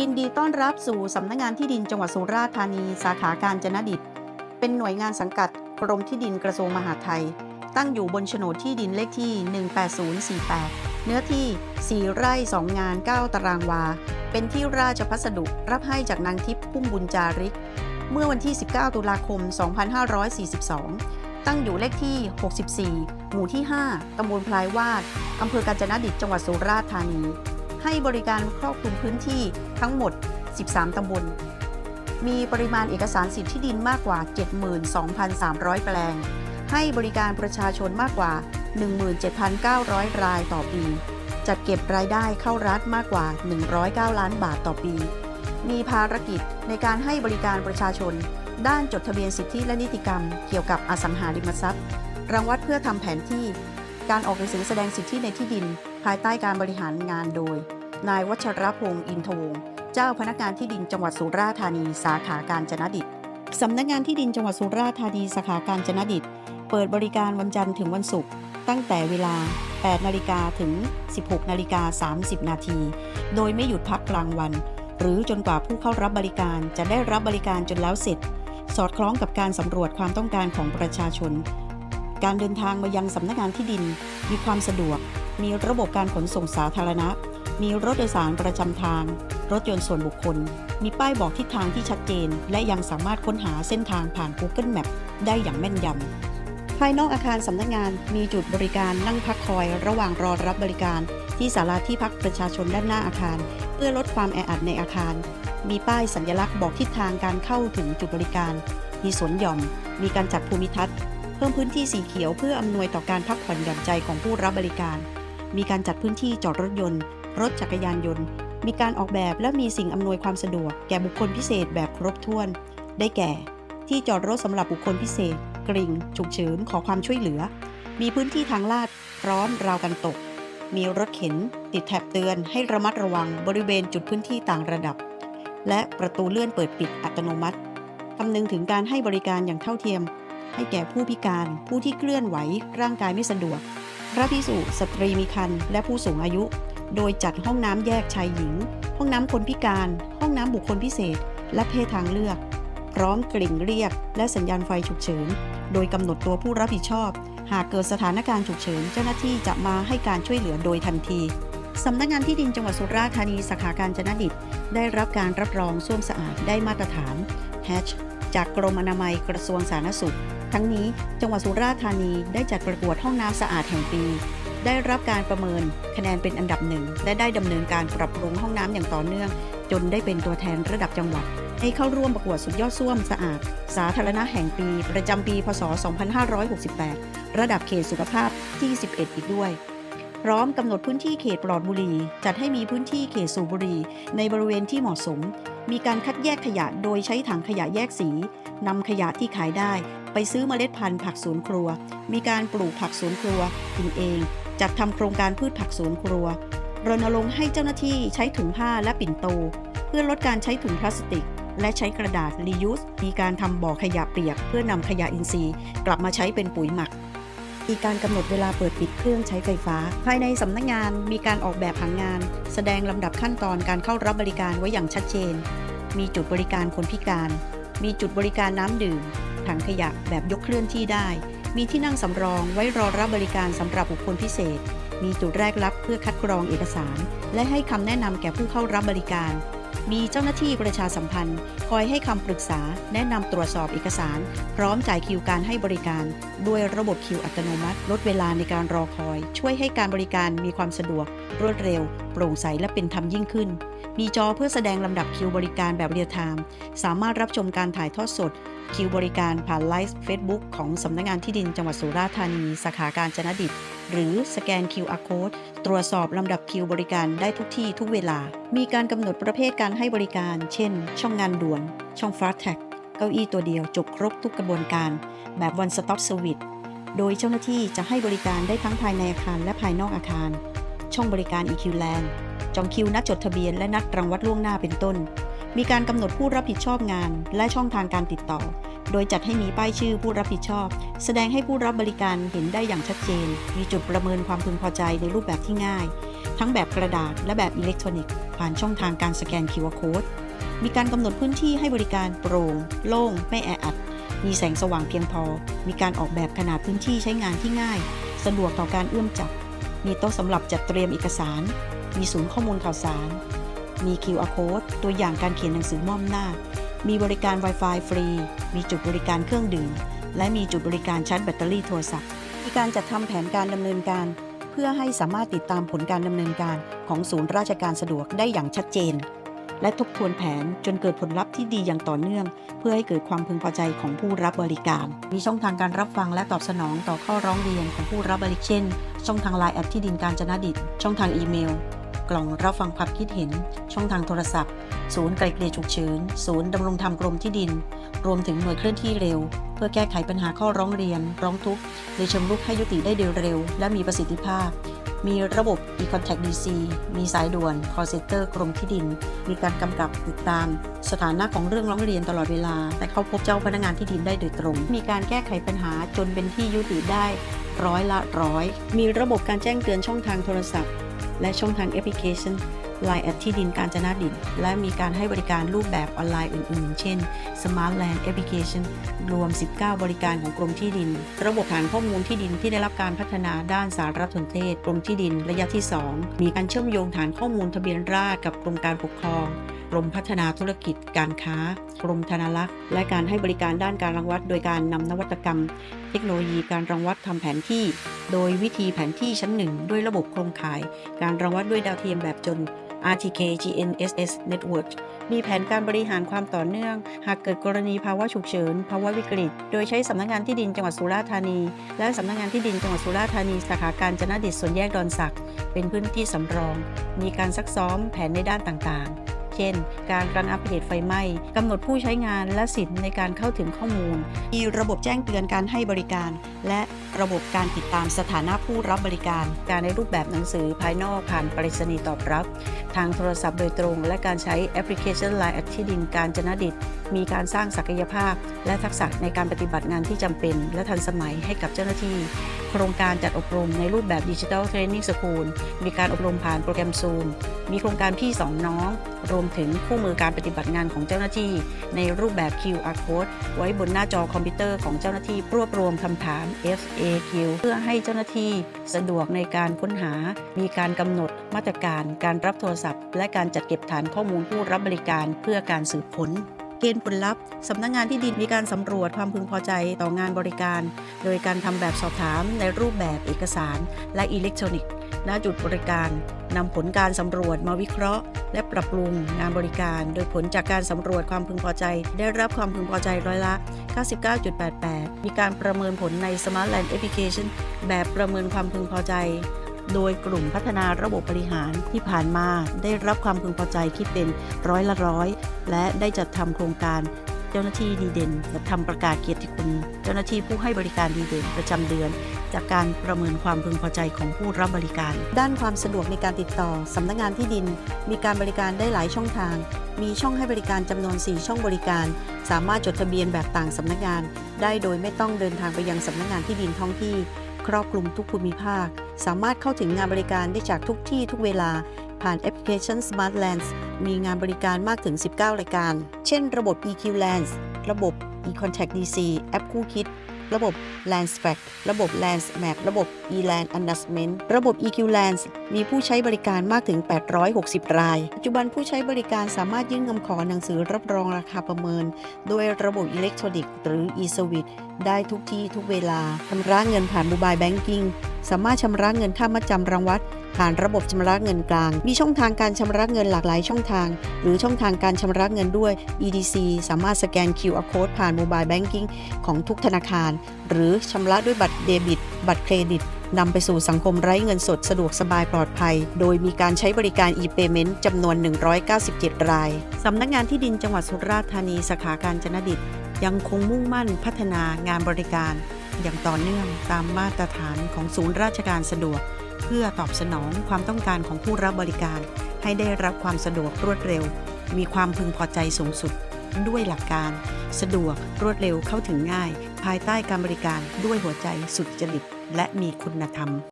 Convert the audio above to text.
ยินดีต้อนรับสู่สำนักงานที่ดินจังหวัดสุราษฎร์ธานี สาขาการจนดิต เป็นหน่วยงานสังกัดกรมที่ดินกระทรวงมหาดไทย ตั้งอยู่บนโฉนดที่ดินเลขที่ 18048 เนื้อที่ 4 ไร่ 2 งาน 9 ตารางวา เป็นที่ราชพัสดุรับให้จากนางทิพย์พุ่มบุญจาริก เมื่อวันที่ 19 ตุลาคม 2542 ตั้งอยู่เลขที่ 64 หมู่ที่ 5 ตำบลพลายวาด อำเภอกาญจนดิตจังหวัดสุราษฎร์ธานี ให้บริการครอบคลุมพื้นที่ทั้งหมด 13 ตำบล มีปริมาณเอกสารสิทธิที่ดินมากกว่า 72,300 แปลง ให้บริการประชาชนมากกว่า 17,900 รายต่อปี จัดเก็บรายได้เข้ารัฐมากกว่า 109 ล้านบาทต่อปี มีภารกิจในการให้บริการประชาชน ด้านจดทะเบียนสิทธิและนิติกรรม เกี่ยวกับอสังหาริมทรัพย์รังวัดเพื่อทำแผนที่ การออกหนังสือแสดงสิทธิในที่ดิน ภายใต้การบริหารงานโดย นายวัชรพงศ์อินทวงศ์เจ้าพนักงานที่ดินจังหวัดสุราษฎร์ธานีสาขาการจนดิตสำนักงานที่ดินจังหวัดสุราษฎร์ธานีสาขาการจนดิตเปิดบริการวันจันทร์ถึงวันศุกร์ตั้งแต่เวลา 8 นาฬิกาถึง 16 นาฬิกา 30 นาที โดยไม่หยุดพักกลางวัน หรือจนกว่าผู้เข้ารับบริการจะได้รับบริการจนแล้วเสร็จ สอดคล้องกับการสำรวจความต้องการของประชาชน การเดินทางมายังสำนักงานที่ดิน มีความสะดวก มีระบบการขนส่งสาธารณะ มีรถโดยสารประจำทาง รถยนต์ส่วนบุคคล มีป้ายบอกทิศทางที่ชัดเจน และยังสามารถค้นหาเส้นทางผ่าน Google Map ได้อย่างแม่นยำ ภายนอกอาคารสำนักงานมีจุดบริการนั่งพักคอยระหว่างรอรับบริการ ที่ศาลาที่พักประชาชนด้านหน้าอาคาร เพื่อลดความแออัดในอาคาร มีป้ายสัญลักษณ์บอกทิศทางการเข้าถึงจุดบริการ มีสวนหย่อม มีการจัดภูมิทัศน์ พิ่มพื้นที่สีเขียวเพื่ออำนวยต่อการพักผ่อนหย่อนใจของผู้รับบริการ มีการจัดพื้นที่จอดรถยนต์ รถจักรยานยนต์ มีการออกแบบและมีสิ่งอำนวยความสะดวก แก่บุคคลพิเศษแบบครบถ้วน ได้แก่ ที่จอดรถสำหรับบุคคลพิเศษ กริ่ง ฉุกเฉินขอความช่วยเหลือ มีพื้นที่ทางลาด พร้อนราวกันตก มีรถเข็น ติดแถบเตือน ให้ระมัดระวังบริเวณจุดพื้นที่ต่างระดับ และประตูเลื่อนเปิดปิดอัตโนมัติคำนึงถึงการให้บริการอย่างเท่าเทียม ให้แก่ผู้พิการ ผู้ที่เคลื่อนไหว ร่างกายไม่สะดวก พระพิสุสตรีมีครรภ์และผู้สูงอายุ โดยจัดห้องน้ำแยกชายหญิง ห้องน้ำคนพิการ ห้องน้ำบุคคลพิเศษ และเพศทางเลือก พร้อมกลิ่งเรียก และสัญญาณไฟฉุกเฉิน โดยกำหนดตัวผู้รับผิดชอบ หากเกิดสถานการณ์ฉุกเฉิน เจ้าหน้าที่จะมาให้การช่วยเหลือโดยทันทีสำนักงานที่ดินจังหวัดสุราษฎร์ธานีสาขาการจนดิต ได้รับการรับรองส้วมสะอาดได้มาตรฐาน Hatch จากกรมอนามัยกระทรวงสาธารณสุข ทั้งนี้จังหวัดสุราษฎร์ธานีได้จัดประกวดห้องน้ำสะอาดแห่งปี ได้รับการประเมินคะแนนเป็นอันดับหนึ่งและได้ดำเนินการปรับปรุงห้องน้ำอย่างต่อเนื่อง จนได้เป็นตัวแทนระดับจังหวัด ให้เข้าร่วมประกวดสุดยอดส้วมสะอาด สาธารณะแห่งปี ประจำปี พศ 2568 ระดับเขตสุขภาพที่ 11 อีกด้วยพร้อมกำหนดพื้นที่เขตปลอดบุหรี่จัดให้มีพื้นที่เขตสูบบุหรี่ในบริเวณที่เหมาะสม มีการคัดแยกขยะโดยใช้ถังขยะแยกสีนำขยะที่ขายได้ ไปซื้อเมล็ดพันธุ์ผักสวนครัว มีการปลูกผักสวนครัวกินเอง จัดทำโครงการพืชผักสวนครัว รณรงค์ให้เจ้าหน้าที่ใช้ถุงผ้าและปิ่นโต เพื่อลดการใช้ถุงพลาสติก และใช้กระดาษ reuse มีการทำบ่อขยะเปียก เพื่อนำขยะอินทรีย์ กลับมาใช้เป็นปุ๋ยหมัก มีการกำหนดเวลาเปิดปิดเครื่องใช้ไฟฟ้า ภายในสำนักงานมีการออกแบบผังงาน แสดงลำดับขั้นตอนการเข้ารับบริการไว้อย่างชัดเจน มีจุดบริการคนพิการ มีจุดบริการน้ำดื่ม ถังขยะแบบยกเคลื่อนที่ได้ มีที่นั่งสำรองไว้รอรับบริการสำหรับบุคคลพิเศษ มีจุดแรกรับเพื่อคัดกรองเอกสาร และให้คำแนะนำแก่ผู้เข้ารับบริการ มีเจ้าหน้าที่ประชาสัมพันธ์ คอยให้คำปรึกษา แนะนำตรวจสอบเอกสาร พร้อมจ่ายคิวการให้บริการ ด้วยระบบคิวอัตโนมัติ ลดเวลาในการรอคอย ช่วยให้การบริการมีความสะดวก รวดเร็ว โปร่งใสและเป็นธรรมยิ่งขึ้น มีจอเพื่อแสดงลำดับคิวบริการแบบเรียลไทม์สามารถรับชมการถ่ายทอดสด คิวบริการผ่านไลฟ์ Facebook ของสำนักงานที่ดินจังหวัดสุราษฎร์ธานี สาขาการจนดิต หรือสแกน QR Code ตรวจสอบลำดับคิวบริการได้ทุกที่ทุกเวลา มีการกำหนดประเภทการให้บริการ เช่น ช่องงานด่วน ช่อง Fast Tag เก้าอี้ตัวเดียวจบครบทุกกระบวนการ แบบ One Stop Service โดยเจ้าหน้าที่จะให้บริการได้ทั้งภายในอาคารและภายนอกอาคาร ช่องบริการ EQ Land จองคิวนัดจดทะเบียนและนัดรังวัดล่วงหน้าเป็นต้น มีการกำหนดผู้รับผิดชอบงานและช่องทางการติดต่อ โดยจัดให้มีป้ายชื่อผู้รับผิดชอบ แสดงให้ผู้รับบริการเห็นได้อย่างชัดเจน มีจุดประเมินความพึงพอใจในรูปแบบที่ง่าย ทั้งแบบกระดาษและแบบอิเล็กทรอนิกส์ ผ่านช่องทางการสแกน QR Code มีการกำหนดพื้นที่ให้บริการโปร่งโล่ง ไม่แออัด มีแสงสว่างเพียงพอ มีการออกแบบขนาดพื้นที่ใช้งานที่ง่าย สะดวกต่อการเอื้อมจับ มีโต๊ะสำหรับจัดเตรียมเอกสาร มีศูนย์ข้อมูลข่าวสาร มี QR Code ตัวอย่างการเขียนหนังสือมอบหน้า มีบริการ Wi-Fi ฟรี มีจุดบริการเครื่องดื่ม และมีจุดบริการชาร์จแบตเตอรี่โทรศัพท์ มีการจัดทำแผนการดำเนินการ เพื่อให้สามารถติดตามผลการดำเนินการของศูนย์ราชการสะดวกได้อย่างชัดเจน และทบทวนแผนจนเกิดผลลัพธ์ที่ดีอย่างต่อเนื่อง เพื่อให้เกิดความพึงพอใจของผู้รับบริการ มีช่องทางการรับฟังและตอบสนองต่อข้อร้องเรียนของผู้รับบริการเช่น ช่องทางไลน์แอดที่ดินการจนดิตช่องทางอีเมล กล่องรับฟังความคิดเห็น ช่องทางโทรศัพท์ ศูนย์ไกลเกลี่ยฉุกเฉิน ศูนย์ดำรงธรรมกรมที่ดิน รวมถึงหน่วยเคลื่อนที่เร็ว เพื่อแก้ไขปัญหาข้อร้องเรียน ร้องทุกข์ในเชิงรุกให้ยุติได้โดยเร็ว และมีประสิทธิภาพ มีระบบ e-contact DC มีสายด่วน call center กรมที่ดิน มีการกำกับติดตาม สถานะของเรื่องร้องเรียนตลอดเวลาและเข้าพบเจ้าพนักงานที่ดินได้โดยตรง มีการแก้ไขปัญหาจนเป็นที่ยุติได้ร้อยละร้อย มีระบบการแจ้งเตือนช่องทางโทรศัพท์ และช่องทางแอปพลิเคชันไลน์แอดที่ดินการจนาดิน และมีการให้บริการรูปแบบออนไลน์อื่น ๆ เช่น Smart Land Application รวม 19 บริการของกรมที่ดิน ระบบฐานข้อมูลที่ดินที่ได้รับการพัฒนาด้านสารสนเทศ กรมที่ดินระยะที่ 2 มีการเชื่อมโยงฐานข้อมูลทะเบียนราษฎร์กับกรมการปกครอง กรมพัฒนาธุรกิจ การค้า กรมธนารักษ์ และการให้บริการด้านการรังวัด โดยการนำนวัตกรรม เทคโนโลยีการรังวัดทำแผนที่ โดยวิธีแผนที่ชั้นหนึ่งด้วยระบบโครงข่าย การรังวัดด้วยดาวเทียมแบบจน RTK GNSS Network มีแผนการบริหารความต่อเนื่อง หากเกิดกรณีภาวะฉุกเฉิน ภาวะวิกฤต โดยใช้สำนักงานที่ดินจังหวัดสุราษฎร์ธานี และสำนักงานที่ดินจังหวัดสุราษฎร์ธานีสาขาการจนดิตส่วนแยกดอนสัก เป็นพื้นที่สำรอง มีการซักซ้อมแผนในด้านต่างๆ ช่น การระงับเหตุไฟไหม้กำหนดผู้ใช้งานและสิทธิ์ในการเข้าถึงข้อมูล มีระบบแจ้งเตือนการให้บริการ และระบบการติดตามสถานะผู้รับบริการ การในรูปแบบหนังสือภายนอกผ่านปรษณีย์ตอบรับ ทางโทรศัพท์โดยตรง และการใช้แอปพลิเคชัน Line แอดที่ดินการจนดิต มีการสร้างศักยภาพ และทักษะในการปฏิบัติงานที่จำเป็น และทันสมัยให้กับเจ้าหน้าที่ โครงการจัดอบรมในรูปแบบดิจิทัลเทรนนิ่งสคูลมีการอบรมผ่านโปรแกรมซูมมีโครงการพี่สองน้อง รวมถึงคู่มือการปฏิบัติงานของเจ้าหน้าที่ ในรูปแบบ QR code ไว้บนหน้าจอคอมพิวเตอร์ของเจ้าหน้าที่รวบรวมคำถาม FAQ เพื่อให้เจ้าหน้าที่สะดวกในการค้นหา มีการกำหนดมาตรการ การรับโทรศัพท์ และการจัดเก็บฐานข้อมูลผู้รับบริการเพื่อการสืบผล เกณฑ์ผลลัพธ์สำนักงานที่ดินมีการสำรวจความพึงพอใจต่องานบริการ โดยการทำแบบสอบถามในรูปแบบเอกสาร และอิเล็กทรอนิกส์ณจุดบริการนำผลการสำรวจมาวิเคราะห์ และปรับปรุงงานบริการ โดยผลจากการสำรวจความพึงพอใจ ได้รับความพึงพอใจร้อยละ 99.88 มีการประเมินผลใน Smart Land Application แบบประเมินความพึงพอใจ โดยกลุ่มพัฒนาระบบบริหารที่ผ่านมาได้รับความพึงพอใจคิดเป็นร้อยละร้อย และได้จัดทำโครงการเจ้าหน้าที่ดีเด่นจัดทำประกาศเกียรติคุณ เจ้าหน้าที่ผู้ให้บริการดีเด่นประจำเดือน จากการประเมินความพึงพอใจของผู้รับบริการ ด้านความสะดวกในการติดต่อสำนักงานที่ดิน มีการบริการได้หลายช่องทาง มีช่องให้บริการจำนวน 4 ช่องบริการ สามารถจดทะเบียนแบบต่างสำนักงาน ได้โดยไม่ต้องเดินทางไปยังสำนักงานที่ดินท้องที่ ครอบคลุมทุกภูมิภาค สามารถเข้าถึงงานบริการได้จากทุกที่ทุกเวลา ผ่านแอปพลิเคชัน Smart Lens มีงานบริการมากถึง 19 รายการ เช่น ระบบ EQ Lens ระบบ eContact DC แอปคู่คิด ระบบ Landsfact ระบบ Lands Map ระบบ eLand Announcement ระบบ EQ Lands มีผู้ใช้บริการมากถึง 860 ราย ปัจจุบันผู้ใช้บริการสามารถยื่นคำขอหนังสือรับรองราคาประเมิน โดยระบบอิเล็กทรอนิกส์หรือ e-service ได้ทุกที่ทุกเวลาชำระเงินผ่าน Mobile Banking สามารถชำระเงินค่ามัดจำรางวัด ผ่านระบบชำระเงินกลาง มีช่องทางการชำระเงินหลากหลายช่องทาง หรือช่องทางการชำระเงินด้วย EDC สามารถสแกน QR Code ผ่าน Mobile Banking ของทุกธนาคาร หรือชำระด้วยบัตรเดบิต บัตรเครดิตนำไปสู่สังคมไร้เงินสดสะดวกสบายปลอดภัย โดยมีการใช้บริการ e-payment จำนวน 197 ราย สำนักงานที่ดินจังหวัดสุราษฎร์ธานีสาขาการจนดิต ยังคงมุ่งมั่นพัฒนางานบริการ อย่างต่อเนื่องตามมาตรฐานของศูนย์ราชการสะดวก เพื่อตอบสนองความต้องการของผู้รับบริการ ให้ได้รับความสะดวกรวดเร็ว มีความพึงพอใจสูงสุด ด้วยหลักการ สะดวกรวดเร็วเข้าถึงง่าย ภายใต้การบริการด้วยหัวใจสุดจริตและมีคุณธรรม